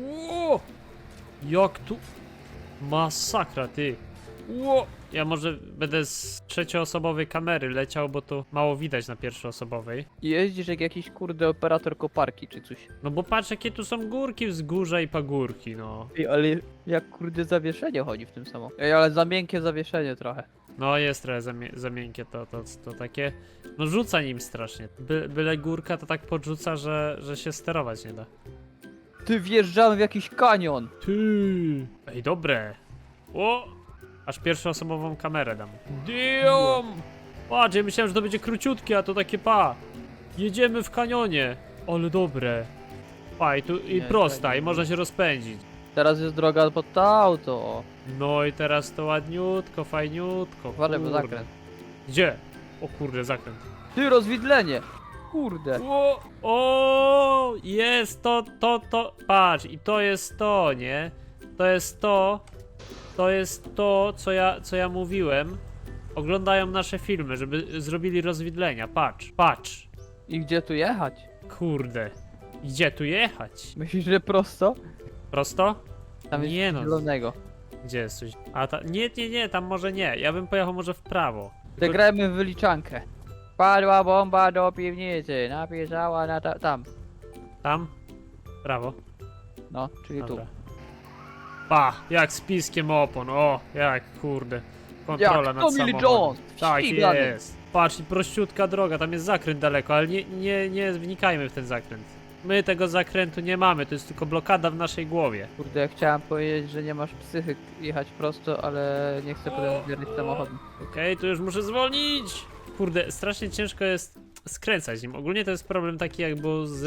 Ło! Jak tu... Masakra, ty. Ło! Ja może będę z trzecioosobowej kamery leciał, bo to mało widać na pierwszoosobowej. Jeździsz jak jakiś kurde operator koparki czy coś. No bo patrz jakie tu są górki, wzgórza i pagórki, no. Ej, ale jak kurde zawieszenie chodzi w tym samo. Ej, ale za miękkie zawieszenie trochę. No jest trochę za, mie- za miękkie to, to, to takie... No rzuca nim strasznie. By, byle górka to tak podrzuca, że, że się sterować nie da. Ty wjeżdżamy w jakiś kanion. Ty. Ej, dobre. O! Aż pierwszoosobową kamerę dam. Diom! Patrz, ja myślałem, że to będzie króciutkie, a to takie pa. Jedziemy w kanionie. Ale dobre. Pa, i tu i Nie, prosta, i można się rozpędzić. Teraz jest droga pod to auto. No i teraz to ładniutko, fajniutko. Uważaj, bo kurde. zakręt. Gdzie? O kurde, zakręt. Ty, rozwidlenie. Kurde. O, o, jest to, to, to, patrz, i to jest to, nie? To jest to, to jest to, co ja, co ja mówiłem. Oglądają nasze filmy, żeby zrobili rozwidlenia, patrz, patrz. I gdzie tu jechać? Kurde, gdzie tu jechać? Myślisz, że prosto? Prosto? Tam jest Nie no. zielonego. Gdzie jest coś? A ta, nie, nie, nie, tam może nie, ja bym pojechał może w prawo. Zagrajmy w wyliczankę. Padła bomba do piwnicy, napisała na ta tam. Tam? Prawo. No, czyli Dobra. tu. Pa, jak z piskiem opon, o, jak kurde. Kontrola Jak nad Tommy Lee samochodem. Jones, Tak ścigany. jest. Patrz, prościutka droga, tam jest zakręt daleko, ale nie, nie, nie wnikajmy w ten zakręt. My tego zakrętu nie mamy, to jest tylko blokada w naszej głowie. Kurde, ja chciałem powiedzieć, że nie masz psychyk jechać prosto, ale nie chcę potem zbierać samochodem. Okej, tu już muszę zwolnić. Kurde, strasznie ciężko jest skręcać nim. Ogólnie to jest problem taki jak był z,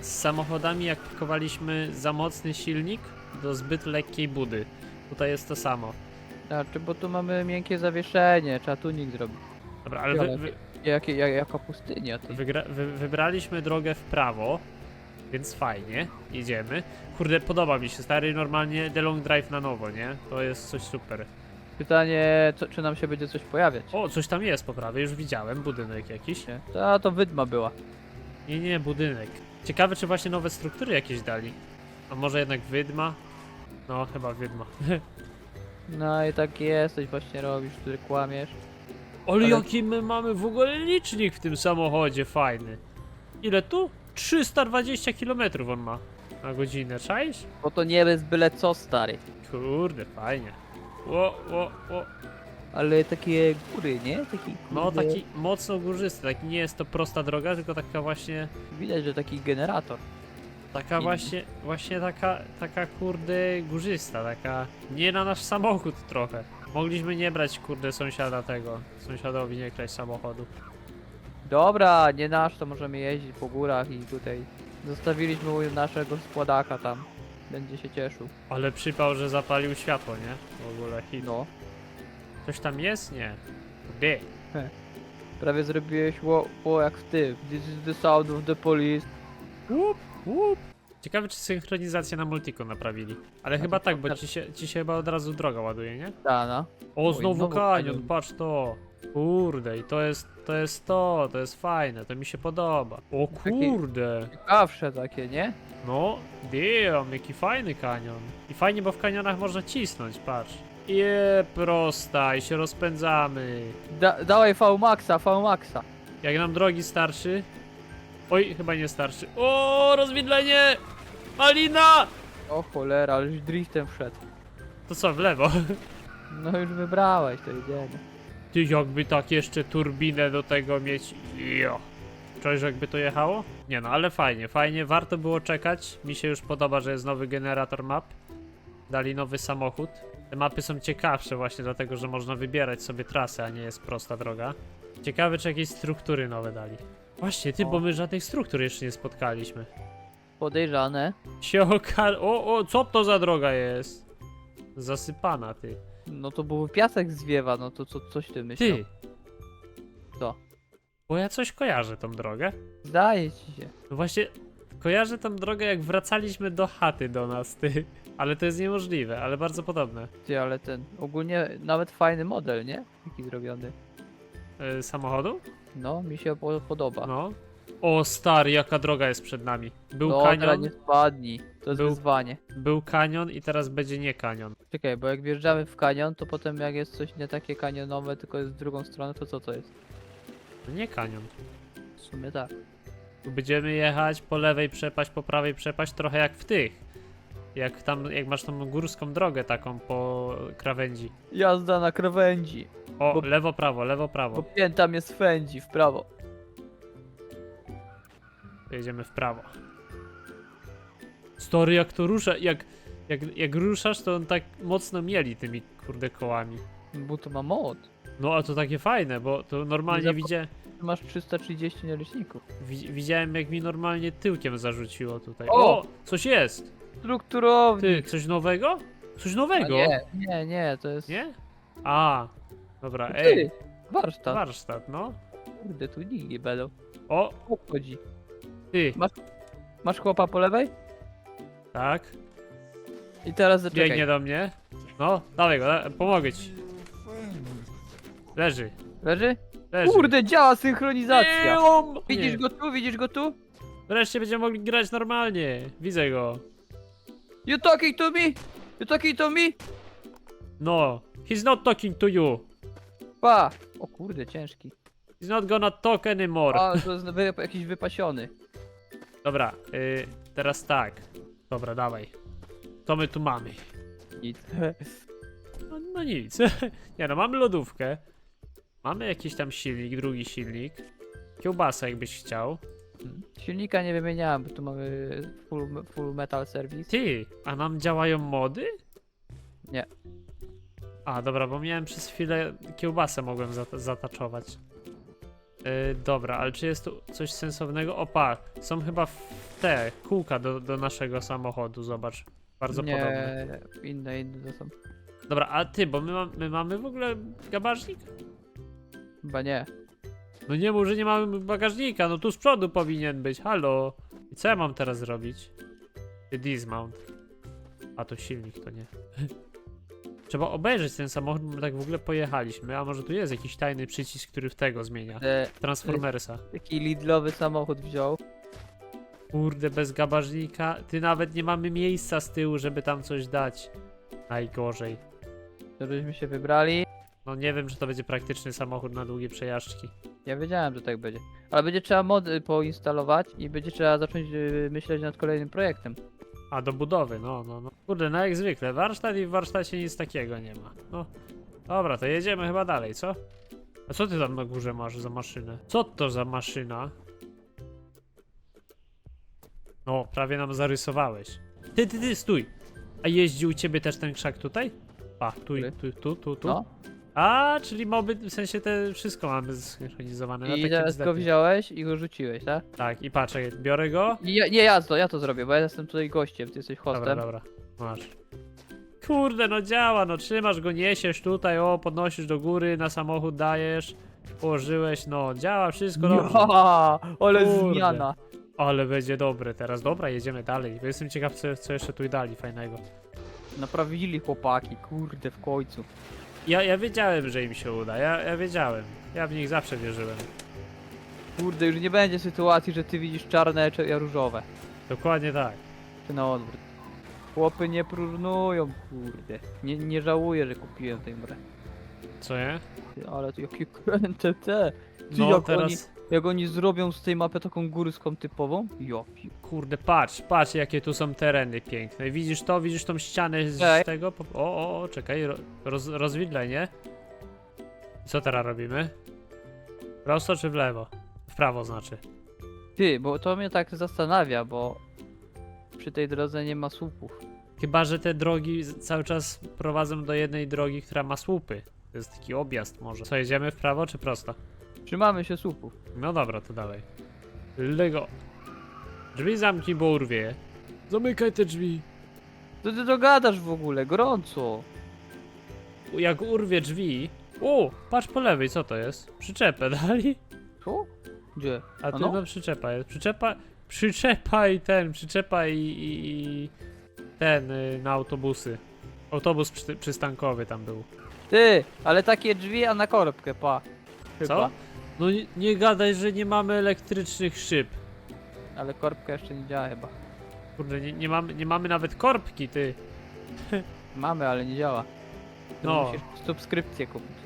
z samochodami, jak kupowaliśmy za mocny silnik do zbyt lekkiej budy. Tutaj jest to samo. Znaczy, bo tu mamy miękkie zawieszenie, trzeba tunik zrobić. Dobra, ale wy, wy, Jak, jak, jaka pustynia, ty. Wygra, wy, wybraliśmy drogę w prawo, więc fajnie, jedziemy. Kurde, podoba mi się, stary, normalnie The Long Drive na nowo, nie? To jest coś super. Pytanie, co, czy nam się będzie coś pojawiać? O, coś tam jest po prawej, już widziałem, budynek jakiś. Nie? To, to wydma była. Nie, nie, budynek. Ciekawe, czy właśnie nowe struktury jakieś dali. A może jednak wydma? No, chyba wydma. No i tak jesteś, właśnie robisz, który kłamiesz. Ale Ale- jaki my mamy w ogóle licznik w tym samochodzie, fajny. Ile tu? 320 km on ma na godzinę, czaisz? Bo to nie jest byle co, stary. Kurde, fajnie. O, o, o. Ale takie góry, nie? Taki, No kurde, taki mocno górzysty, taki nie jest to prosta droga, tylko taka właśnie, Widać, że taki generator. taka właśnie, właśnie taka, taka kurde górzysta, taka nie na nasz samochód trochę. Mogliśmy nie brać kurde sąsiada tego, sąsiadowi nie kraść samochodu. Dobra, nie nasz, to możemy jeździć po górach i tutaj zostawiliśmy u naszego składaka tam. Będzie się cieszył. Ale przypał, że zapalił światło, nie? W ogóle hit. No. Coś tam jest? Nie. Gdzie? Prawie zrobiłeś ło, ło jak w tym. This is the sound of the police. Łup, łup. Ciekawe, czy synchronizację na multiku naprawili. Ale chyba to tak, bo ci się, ci się chyba od razu droga ładuje, nie? Ta, no. O, znowu znowu kanion, kanion. patrz to. Kurde, i to jest, to jest to, to jest fajne, to mi się podoba. O kurde, Ciekawsze takie, nie? no, damn, jaki fajny kanion. I fajnie, bo w kanionach można cisnąć, patrz. Je, prosta, i się rozpędzamy. Da, dawaj V-Maxa, V-Maxa. Jak nam drogi starszy? Oj, chyba nie starszy. O, rozwidlenie! Malina! O cholera, ale już driftem wszedł. To co, w lewo? No już wybrałeś, to idziemy. Ty, jakby tak jeszcze turbinę do tego mieć. Jo. Czułeś, że jakby to jechało? Nie no, ale fajnie, fajnie, warto było czekać. Mi się już podoba, że jest nowy generator map. Dali nowy samochód. Te mapy są ciekawsze właśnie dlatego, że można wybierać sobie trasę, a nie jest prosta droga. Ciekawe, czy jakieś struktury nowe dali. Właśnie, ty, O. bo my żadnych struktur jeszcze nie spotkaliśmy. Podejrzane. Się oka... O, o, co to za droga jest? Zasypana, ty. No to był piasek zwiewa, no to co, coś ty myślał. Ty! Co? Bo ja coś kojarzę tą drogę. Zdaje ci się. No właśnie, kojarzę tą drogę jak wracaliśmy do chaty do nas, ty. Ale to jest niemożliwe, ale bardzo podobne. Ty, ale ten, ogólnie nawet fajny model, nie? Taki zrobiony. Yy, samochodu? No, mi się po, podoba. No. O stary, jaka droga jest przed nami. Był Dobra, kanion, nie spadnij. To jest Był- wyzwanie. był kanion i teraz będzie nie kanion. Czekaj, bo jak wjeżdżamy w kanion, to potem jak jest coś nie takie kanionowe, tylko jest w drugą stronę, to co to jest? To nie kanion. W sumie tak. Tu będziemy jechać po lewej przepaść, po prawej przepaść, trochę jak w tych. Jak tam, jak masz tą górską drogę taką po krawędzi. Jazda na krawędzi. O, Bo- lewo, prawo, lewo, Bo prawo. pięta mnie swędzi w prawo. Jedziemy w prawo. Story, jak to rusza, jak, jak, jak ruszasz, to on tak mocno mieli tymi kurde kołami. Bo to ma moc. No a to takie fajne, bo to normalnie zapo- Ty Masz 330 naleśników. wi, widziałem jak mi normalnie tyłkiem zarzuciło tutaj. O! O! Coś jest! Strukturownik. Ty, coś nowego? Coś A nowego? nie, nie, nie, to jest... Nie? A, dobra, Ty, ej, warsztat. warsztat, no. Kurde, tu nikt nie będą. O, Obchodzi. Ty, Masz chłopa po lewej? tak, I teraz zaczekaj. biegnie do mnie. No, dawaj go, da- pomogę ci. Leży, Leży? leży. Kurde, działa synchronizacja. Widzisz nie. go tu, widzisz go tu? Wreszcie będziemy mogli grać normalnie. Widzę go. You talking to me? You talking to me? No, he's not talking to you. Pa! O kurde, ciężki. He's not gonna talk anymore. A, to jest wy, jakiś wypasiony. Dobra, y, teraz tak. Dobra, dawaj. Co my tu mamy? Nic. No, no nic. Nie no, mamy lodówkę. Mamy jakiś tam silnik, drugi silnik. Kiełbasa jakbyś chciał. Silnika nie wymieniałem, bo tu mamy full, full metal service. Ty, a nam działają mody? Nie. A, dobra, bo miałem przez chwilę kiełbasę mogłem zata zataczować. Yy, dobra, ale czy jest tu coś sensownego? Opa, są chyba te kółka do, do naszego samochodu, zobacz. Bardzo nie, podobne. inne, inne to są. Dobra, a ty, bo my, mam, my mamy w ogóle bagażnik? Chyba nie. No nie mów, że nie mamy bagażnika, no tu z przodu powinien być, halo. I co ja mam teraz zrobić? Dismount. A to silnik, to nie. Trzeba obejrzeć ten samochód, bo my tak w ogóle pojechaliśmy, a może tu jest jakiś tajny przycisk, który w tego zmienia. E, Transformersa. taki lidlowy samochód wziął. Kurde, bez bagażnika. Ty nawet nie mamy miejsca z tyłu, żeby tam coś dać. Najgorzej. Żebyśmy się wybrali. No nie wiem, czy to będzie praktyczny samochód na długie przejażdżki. Ja wiedziałem, że tak będzie. Ale będzie trzeba mody poinstalować i będzie trzeba zacząć y, myśleć nad kolejnym projektem. A, do budowy, no, no, no. Kurde, no jak zwykle, warsztat i w warsztacie nic takiego nie ma. No, dobra, to jedziemy chyba dalej, co? A co ty tam na górze masz za maszynę? Co to za maszyna? No, prawie nam zarysowałeś. Ty, ty, ty, stój! A jeździł u ciebie też ten krzak tutaj? A, tu, tu, tu, tu, tu. No. A, czyli moby, w sensie te wszystko mamy zsynchronizowane. No, I teraz go wziąłeś i go rzuciłeś, tak? Tak, i patrz, czekaj, biorę go. I ja, nie, ja to, ja to zrobię, bo ja jestem tutaj gościem, ty jesteś hostem. Dobra, dobra. Masz. Kurde, no działa, no trzymasz go, niesiesz tutaj, o, podnosisz do góry, na samochód dajesz, położyłeś, no działa, wszystko dobrze. Ja, ale Kurde. zmiana. Ale będzie dobre teraz. Dobra, jedziemy dalej. Bo jestem ciekaw, co, co jeszcze tu dali fajnego. Naprawili chłopaki, kurde, w końcu. Ja, ja wiedziałem, że im się uda, ja, ja wiedziałem. Ja w nich zawsze wierzyłem. Kurde, już nie będzie sytuacji, że ty widzisz czarne, czy ja różowe. Dokładnie tak. Czy na odwrót. Chłopy nie próżnują, kurde. Nie, nie żałuję, że kupiłem tę grę. Co nie? Ty, Ale to jakie kręte te. Ty, No jak, teraz, oni, jak oni zrobią z tej mapy taką górską typową? Jo, kurde, patrz, patrz jakie tu są tereny piękne. Widzisz to? Widzisz tą ścianę z Ej. tego? Po- O, o, o, czekaj, ro, roz, rozwidlenie. Co teraz robimy? Prosto czy w lewo? W prawo znaczy. Ty, bo to mnie tak zastanawia, bo przy tej drodze nie ma słupów. Chyba, że te drogi z- cały czas prowadzą do jednej drogi, która ma słupy. To jest taki objazd może. Co, jedziemy w prawo czy prosto? Trzymamy się słupów. No dobra, to dalej. Lego. Drzwi zamknij, bo urwie je. Zamykaj te drzwi. Co ty dogadasz w ogóle? Gorąco. Jak urwie drzwi... O, patrz po lewej, co to jest? Przyczepę dali? Co? Gdzie? A tu no? no przyczepa jest. Przyczepa... Przyczepa i ten, przyczepa i... i, i ten y, na autobusy. Autobus przy, przystankowy tam był. Ty, ale takie drzwi, a na korbkę, pa. Chyba. Co? No nie, nie gadaj, że nie mamy elektrycznych szyb. Ale korbka jeszcze nie działa chyba. Kurde, nie, nie, mamy, nie mamy nawet korbki, ty. Mamy, ale nie działa. To No. Musisz subskrypcję kupić.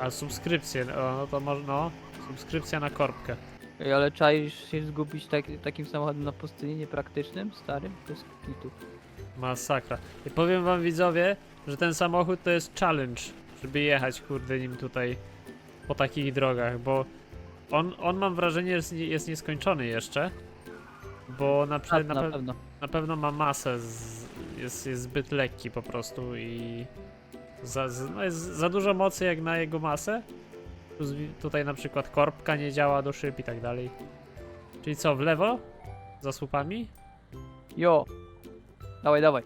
A subskrypcję, no to może, no. Subskrypcja na korbkę. Ej, ale czaisz się zgubić tak, takim samochodem na pustyni niepraktycznym, starym? To jest kitu. Masakra. I powiem wam widzowie, że ten samochód to jest challenge, żeby jechać kurde nim tutaj po takich drogach, bo on, on mam wrażenie jest, jest nieskończony jeszcze, bo na, Tak, na, na, pe- pewno. na pewno ma masę, z, jest, jest zbyt lekki po prostu i za, no jest za dużo mocy jak na jego masę. Plus tutaj na przykład korbka nie działa do szyb i tak dalej. Czyli co, w lewo? Za słupami? Jo! Dawaj, dawaj.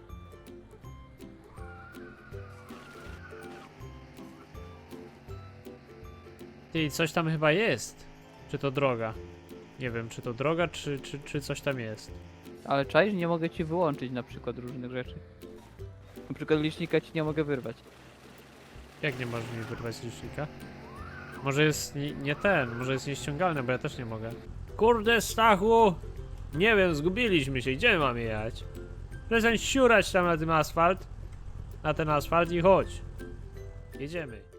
Ty, coś tam chyba jest. Czy to droga? Nie wiem, czy to droga, czy, czy, czy coś tam jest. Ale czaisz, nie mogę ci wyłączyć na przykład różnych rzeczy. Na przykład licznika ci nie mogę wyrwać. Jak nie możesz mi wyrwać licznika? Może jest nie, nie ten, może jest nieściągalny, bo ja też nie mogę. Kurde, Stachu! Nie wiem, zgubiliśmy się, gdzie mamy jechać? Przestań siurać tam na tym asfalt. Na ten asfalt i chodź. Jedziemy.